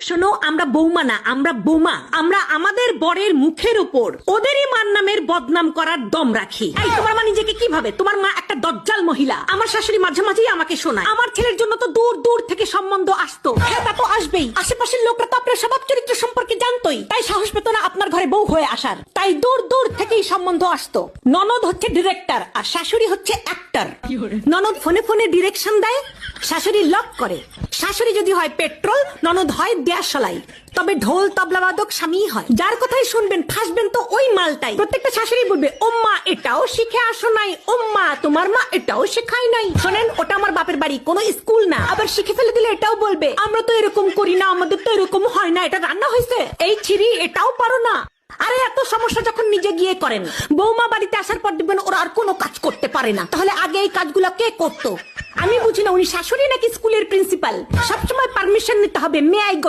শোনো আমরা বৌমা না আমরা বোমা। আমরা আমাদের বরের মুখের উপর। ওদেরই মার নামের বদনাম করার দম রাখি। এই তোমার মা নিজেকে কি ভাবে তোমার মা একটা দজ্জাল মহিলা। আমার শাশুড়ি মাঝে মাঝেই আমাকে শোনায়। আমার ছেলের জন্য তো দূর দূর থেকে সম্বন্ধ আসতো। হ্যাঁ তা তো আসবেই। আশেপাশের লোকরা তো আপনার স্বভাব চরিত্র সম্পর্কে জানতোই। তাই সাহস পেত না আপনার ঘরে বউ হয়ে আসার। তাই দূর দূর থেকেই সম্বন্ধ আসতো। ননদ হচ্ছে ডিরেক্টর আর শাশুড়ি হচ্ছে অ্যাক্টর ননদ ফোনে ফোনে ডিরেকশন দেয়। শাশুড়ি লক করে। শাশুড়ি যদি হয় পেট্রোল, ননদ হয় দেয়াশলাই। তবে ঢোল তবলাবাদক স্বামী হয়। যার কথাই শুনবেন, ফাঁসবেন তো ওই মালটাই। প্রত্যেকটা শাশুড়ি বলবে, ওম্মা, এটাও শিখে আসো নাই। ওম্মা, তোমার মা এটাও শেখায় নাই। শোনেন, ওটা আমার বাপের বাড়ি, কোনো স্কুল না। আবার শিখে ফেলে দিলে এটাও বলবে, আমরা তো এরকম করি না, আমাদের তো এরকম হয় না, এটা রান্না হয়েছে। এই ছিরি এটাও পারো না। আরে, এত সমস্যা যখন নিজে গিয়ে করেন। বৌমা বাড়িতে আসার পর দেখবেন ওরা আর কোনো কাজ করতে পারে না। তাহলে আগে এই কাজগুলো কে করতো? আমি বুঝি না উনি শাশুড়ি নাকি স্কুলের প্রিন্সিপাল? সবসময় পারমিশন নিতে হবে মে আই